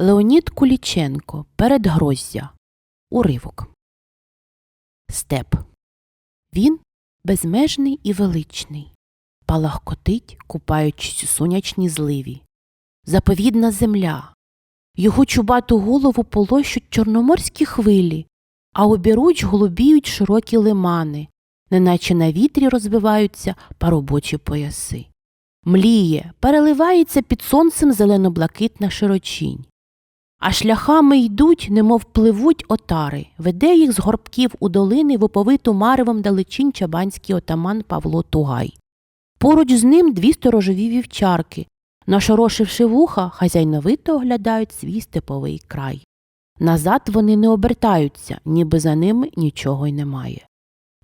Леонід Куліченко Передгроздя. Уривок. Степ. Він безмежний і величний. Палахкотить, купаючись у сонячній зливі. Заповідна земля. Його чубату голову полощуть чорноморські хвилі, а обіруч голубіють широкі лимани, неначе на вітрі розвиваються паробочі пояси. Мліє, переливається під сонцем зелено-блакитна широчінь. А шляхами йдуть, немов пливуть отари, веде їх з горбків у долини в оповиту маревом далечінь чабанський отаман Павло Тугай. Поруч з ним дві сторожові вівчарки, нашорошивши вуха, хазяйновито оглядають свій степовий край. Назад вони не обертаються, ніби за ними нічого й немає.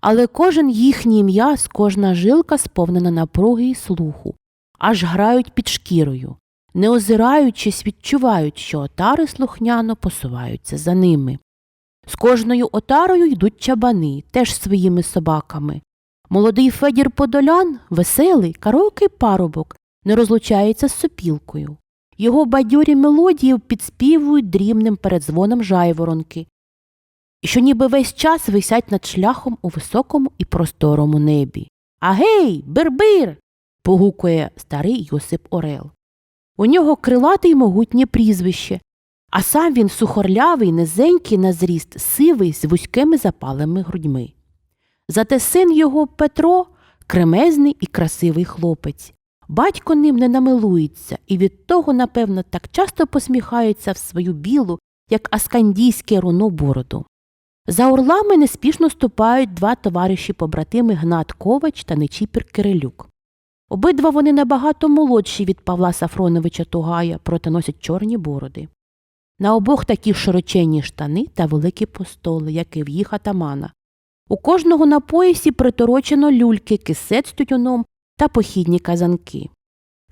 Але кожен їхній м'яз, кожна жилка сповнена напруги й слуху, аж грають під шкірою, не озираючись, відчувають, що отари слухняно посуваються за ними. З кожною отарою йдуть чабани, теж своїми собаками. Молодий Федір Подолян, веселий, караокий парубок, не розлучається з сопілкою. Його бадьорі мелодії підспівують дрібним передзвоном жайворонки, що ніби весь час висять над шляхом у високому і просторому небі. Агей, бир-бир. погукує старий Йосип Орел. У нього крилате й могутнє прізвище, а сам він сухорлявий, низенький на зріст, сивий з вузькими запалими грудьми. Зате син його Петро кремезний і красивий хлопець. Батько ним не намилується і від того, напевно, так часто посміхається в свою білу, як аскандійське руно бороду. За орлами неспішно ступають два товариші побратими Гнат Ковач та Нечіпір Кирилюк. Обидва вони набагато молодші від Павла Сафроновича Тугая, проте носять чорні бороди. На обох такі широченні штани та великі постоли, як і в їх атамана. У кожного на поясі приторочено люльки, кисет з тютюном та похідні казанки.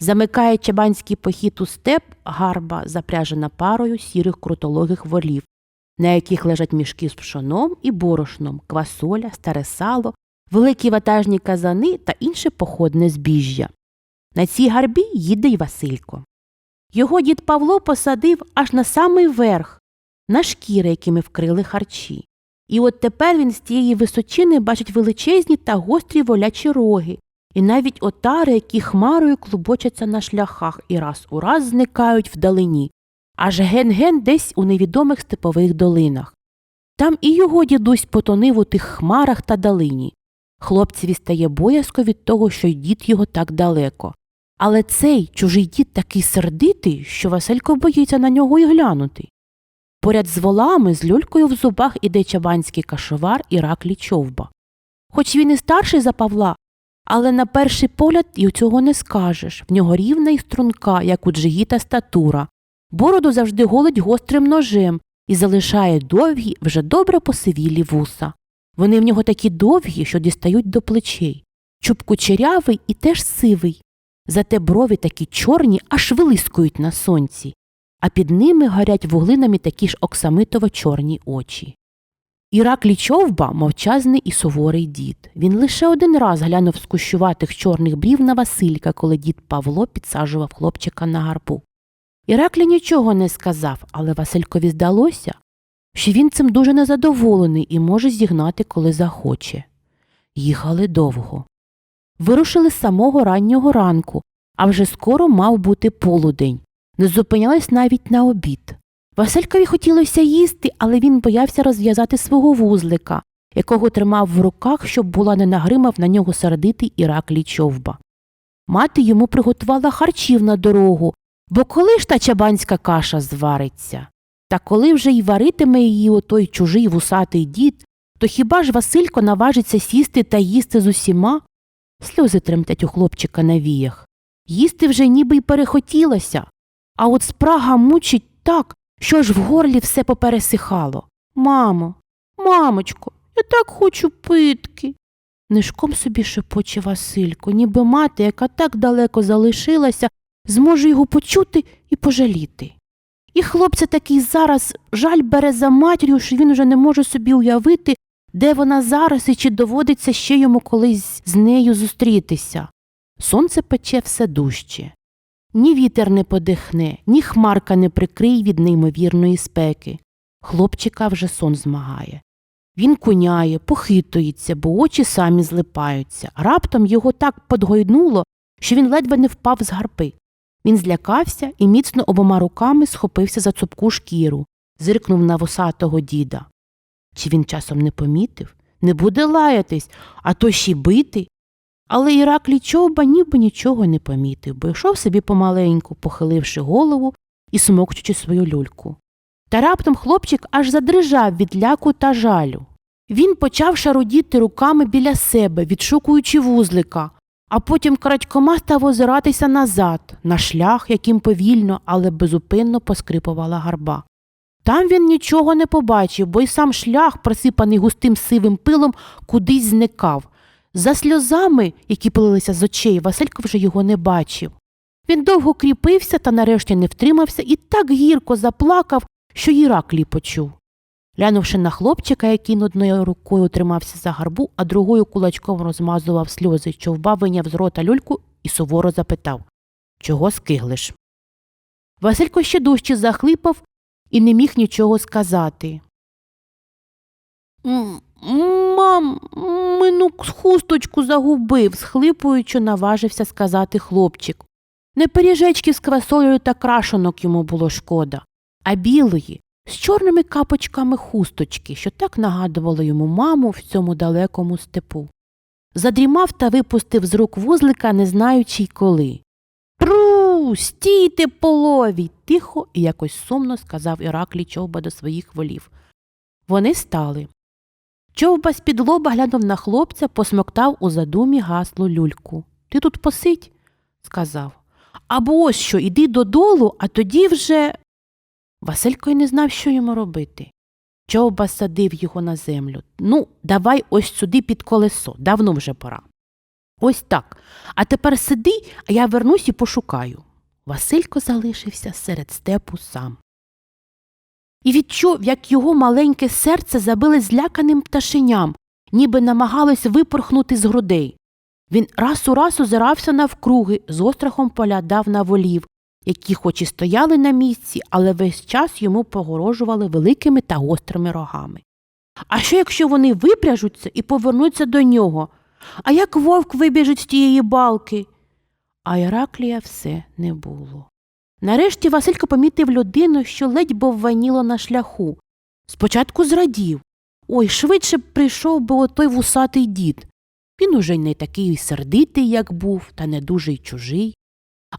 Замикає чабанський похід у степ гарба, запряжена парою сірих крутологих волів, на яких лежать мішки з пшоном і борошном, квасоля, старе сало, великі ватажні казани та інше походне збіжжя. На цій гарбі їде й Василько. Його дід Павло посадив аж на самий верх, на шкіри, якими вкрили харчі. І от тепер він з тієї височини бачить величезні та гострі волячі роги, і навіть отари, які хмарою клубочаться на шляхах і раз у раз зникають вдалині, аж ген-ген десь у невідомих степових долинах. Там і його дідусь потонив у тих хмарах та далині. Хлопцеві стає боязко від того, що й дід його так далеко. Але цей чужий дід такий сердитий, що Василько боїться на нього й глянути. Поряд з волами з люлькою в зубах іде чабанський кашовар Іраклій Човба. Хоч він і старший за Павла, але на перший погляд і цього не скажеш. В нього рівна і струнка, як у джигіта статура. Бороду завжди голить гострим ножем і залишає довгі, вже добре посивілі вуса. Вони в нього такі довгі, що дістають до плечей. Чуб кучерявий і теж сивий. Зате брові такі чорні, аж вилискують на сонці, а під ними горять вуглинами такі ж оксамитово чорні очі. Іраклій Човба мовчазний і суворий дід. Він лише один раз глянув з кущуватих чорних брів на Василька, коли дід Павло підсаджував хлопчика на гарбу. Іраклій нічого не сказав, але Василькові здалося, що він цим дуже незадоволений і може зігнати, коли захоче. Їхали довго. Вирушили з самого раннього ранку, а вже скоро мав бути полудень. Не зупинялись навіть на обід. Василькові хотілося їсти, але він боявся розв'язати свого вузлика, якого тримав в руках, щоб була не нагримав на нього сердитий Іраклій човба. Мати йому приготувала харчів на дорогу, бо коли ж та чабанська каша звариться? Та коли вже й варитиме її отой чужий вусатий дід, то хіба ж Василько наважиться сісти та їсти з усіма? Сльози тремтять у хлопчика на віях. Їсти вже ніби й перехотілося, а от спрага мучить так, що ж в горлі все попересихало. Мамо, мамочко, я так хочу питки. Нишком собі шепоче Василько, ніби мати, яка так далеко залишилася, зможе його почути і пожаліти. І хлопця такий зараз жаль бере за матір'ю, що він вже не може собі уявити, де вона зараз і чи доводиться ще йому колись з нею зустрітися. Сонце пече все дужче. Ні вітер не подихне, ні хмарка не прикриє від неймовірної спеки. Хлопчика вже сон змагає. Він куняє, похитується, бо очі самі злипаються. Раптом його так подгойнуло, що він ледве не впав з гарпи. Він злякався і міцно обома руками схопився за цупку шкіру, зиркнув на вусатого діда. Чи він часом не помітив? Не буде лаятись, а то ще й бити. Але Іраклій Човба ніби нічого не помітив, бо йшов собі помаленьку, похиливши голову і смокчучи свою люльку. Та раптом хлопчик аж задрижав від ляку та жалю. Він почав шарудіти руками біля себе, відшукуючи вузлика, а потім крадькома став озиратися назад, на шлях, яким повільно, але безупинно поскрипувала гарба. Там він нічого не побачив, бо й сам шлях, просипаний густим сивим пилом, кудись зникав. За сльозами, які пилилися з очей, Василько вже його не бачив. Він довго кріпився та нарешті не втримався і так гірко заплакав, що Іраклій почув. Глянувши на хлопчика, який одною рукою тримався за гарбу, а другою кулачком розмазував сльози, човба виняв з рота люльку і суворо запитав Чого скиглиш? Василько ще дужче захлипав і не міг нічого сказати. «М, Мам, мину хусточку загубив, схлипуючи, наважився сказати хлопчик. Не пиріжечки з квасолею та крашенок йому було шкода, а білої, з чорними капочками хусточки, що так нагадувало йому маму в цьому далекому степу. Задрімав та випустив з рук вузлика, не знаючи й коли. Пру, стійте полові. тихо і якось сумно сказав Іраклій Човба до своїх волів. Вони стали. Човба з-під лоба глянув на хлопця, посмоктав у задумі гасло люльку. Ти тут посидь, сказав. Або ось що, іди додолу, а тоді вже. Василько й не знав, що йому робити. Човба садив його на землю. Ну, давай ось сюди під колесо, давно вже пора. Ось так. А тепер сиди, а я вернусь і пошукаю. Василько залишився серед степу сам. І відчув, як його маленьке серце забили зляканим пташеням, ніби намагалось випорхнути з грудей. Він раз у раз озирався навкруги, з острахом поглядав на волів, які хоч і стояли на місці, але весь час йому погорожували великими та гострими рогами. А що, якщо вони випряжуться і повернуться до нього? А як вовк вибіжить з тієї балки? А Іраклія все не було. Нарешті Василько помітив людину, що ледь бовваніло на шляху. Спочатку зрадів. Ой, швидше б прийшов би отой вусатий дід. Він уже й не такий сердитий, як був, та не дуже й чужий.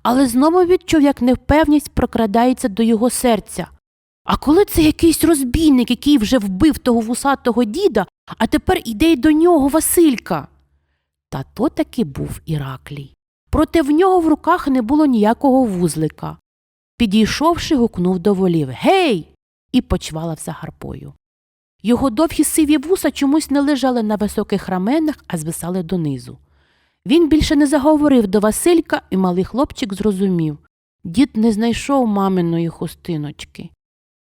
Але знову відчув, як невпевність прокрадається до його серця. А коли це якийсь розбійник, який вже вбив того вусатого діда, а тепер іде й до нього Василька. Та то таки був Іраклій. Проте в нього в руках не було ніякого вузлика. Підійшовши, гукнув до волів Гей! і почвалав за гарпою. Його довгі сиві вуса чомусь не лежали на високих раменах, а звисали донизу. Він більше не заговорив до Василька, і малий хлопчик зрозумів дід не знайшов маминої хустиночки.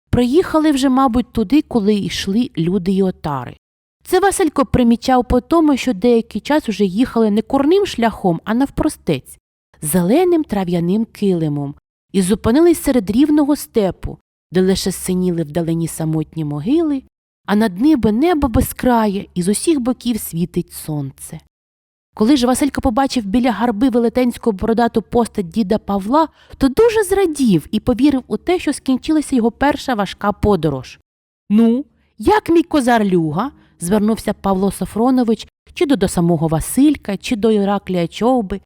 Приїхали вже, мабуть, туди, коли йшли люди й отари. Це Василько примічав по тому, що деякий час уже їхали не курним шляхом, а навпростець, зеленим трав'яним килимом, і зупинились серед рівного степу, де лише синіли вдалині самотні могили, а над ними небо безкрає, і з усіх боків світить сонце. Коли ж Василько побачив біля гарби велетенського бородату постать діда Павла, то дуже зрадів і повірив у те, що скінчилася його перша важка подорож. Ну, як мій козар Люга? звернувся Павло Софронович чи до, до самого Василька, чи до Іраклія Човби.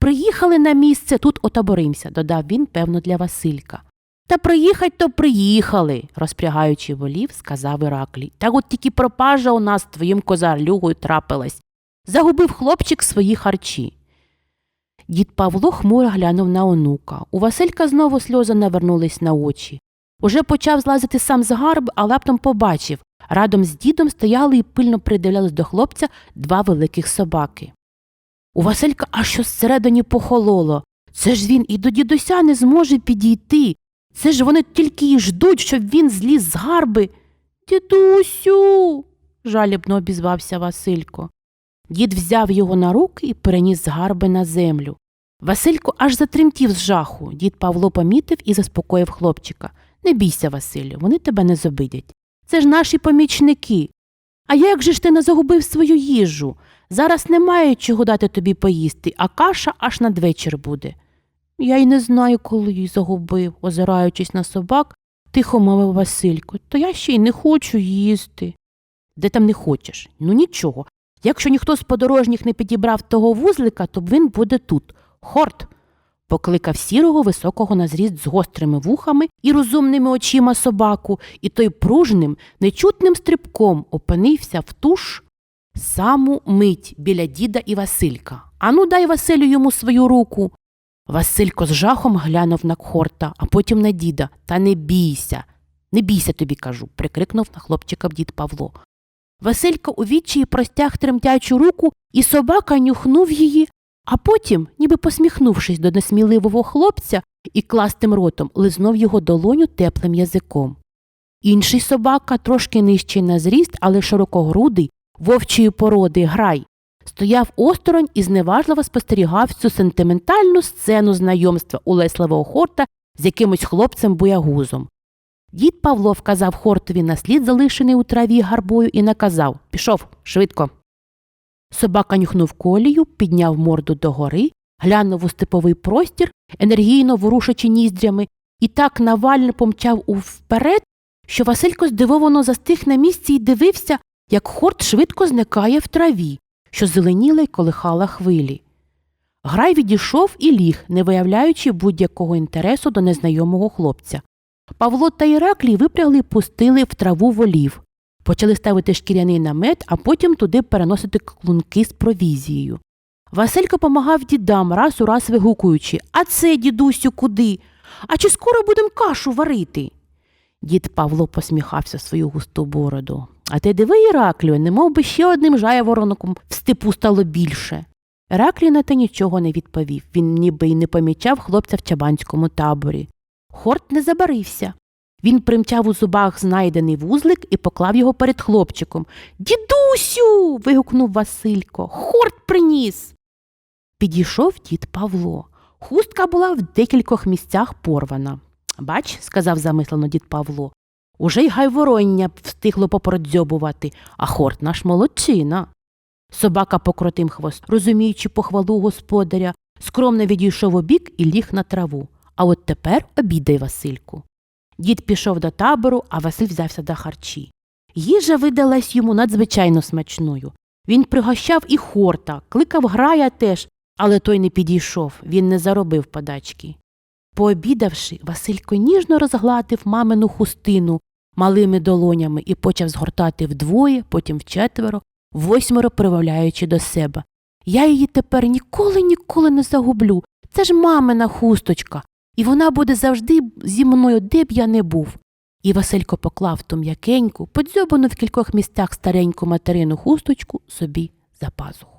Приїхали на місце, тут отаборимся, додав він, певно, для Василька. Та приїхать то приїхали, розпрягаючи волів, сказав Іраклій. Та от тільки пропажа у нас твоїм козарлюгою трапилась. Загубив хлопчик свої харчі. Дід Павло хмуро глянув на онука. У Василька знову сльози навернулись на очі. Уже почав злазити сам з гарб, а лаптом побачив. Радом з дідом стояли і пильно придивлялись до хлопця два великих собаки. У Василька аж що зсередині похололо. Це ж він і до дідуся не зможе підійти. Це ж вони тільки й ждуть, щоб він зліз з гарби. Дідусю. жалібно обізвався Василько. Дід взяв його на руки і переніс з гарби на землю. Василько аж затремтів з жаху. Дід Павло помітив і заспокоїв хлопчика. Не бійся, Василю, вони тебе не зобидять. Це ж наші помічники. А як же ж ти не загубив свою їжу? Зараз немає чого дати тобі поїсти, а каша аж надвечір буде. Я й не знаю, коли її загубив, озираючись на собак, тихо мовив Василько, то я ще й не хочу їсти. Де там не хочеш? Ну нічого. Якщо ніхто з подорожніх не підібрав того вузлика, то він буде тут. Хорт. Покликав сірого високого на зріст з гострими вухами і розумними очима собаку, і той пружним, нечутним стрибком опинився в ту ж саму мить біля діда і Василька. Ану, дай Василю йому свою руку. Василько з жахом глянув на хорта, а потім на діда. Та не бійся, не бійся тобі, кажу, прикрикнув на хлопчика дід Павло. Василько у відчаї простяг тремтячу руку, і собака нюхнув її, а потім, ніби посміхнувшись до несміливого хлопця і кластим ротом, лизнув його долоню теплим язиком. Інший собака, трошки нижчий на зріст, але широкогрудий, вовчої породи грай, стояв осторонь і зневажливо спостерігав цю сентиментальну сцену знайомства улесливого хорта з якимось хлопцем боягузом. Дід Павло вказав хортові на слід, залишений у траві гарбою, і наказав Пішов, швидко. Собака нюхнув колію, підняв морду догори, глянув у степовий простір, енергійно ворушачи ніздрями, і так навально помчав вперед, що Василько здивовано застиг на місці і дивився, як хорт швидко зникає в траві, що зеленіла й колихала хвилі. Грай відійшов і ліг, не виявляючи будь-якого інтересу до незнайомого хлопця. Павло та Іраклій випрягли пустили в траву волів. Почали ставити шкіряний намет, а потім туди переносити клунки з провізією. Василько помагав дідам, раз у раз вигукуючи А це, дідусю, куди? А чи скоро будемо кашу варити? Дід Павло посміхався свою густу бороду. А ти диви, Іраклію, немов би ще одним жаяворонком в степу стало більше. Іраклій на те нічого не відповів. Він ніби й не помічав хлопця в чабанському таборі. Хорт не забарився. Він примчав у зубах знайдений вузлик і поклав його перед хлопчиком. Дідусю. вигукнув Василько. Хорт приніс. Підійшов дід Павло. Хустка була в декількох місцях порвана. Бач, сказав замислено дід Павло, уже й гайвороння встигло попродзьобувати, а хорт наш молодчина. Собака покрутив хвост, розуміючи похвалу господаря, скромно відійшов у бік і ліг на траву. А от тепер обідай Васильку. Дід пішов до табору, а Василь взявся до харчі. Їжа видалась йому надзвичайно смачною. Він пригощав і хорта, кликав грая теж, але той не підійшов, він не заробив подачки. Пообідавши, Василько ніжно розгладив мамину хустину малими долонями і почав згортати вдвоє, потім вчетверо, восьмеро привавляючи до себе. Я її тепер ніколи ніколи не загублю. Це ж мамина хусточка, і вона буде завжди зі мною, де б я не був. І Василько поклав ту м'якеньку, подзьобану в кількох місцях стареньку материну хусточку собі за пазуху.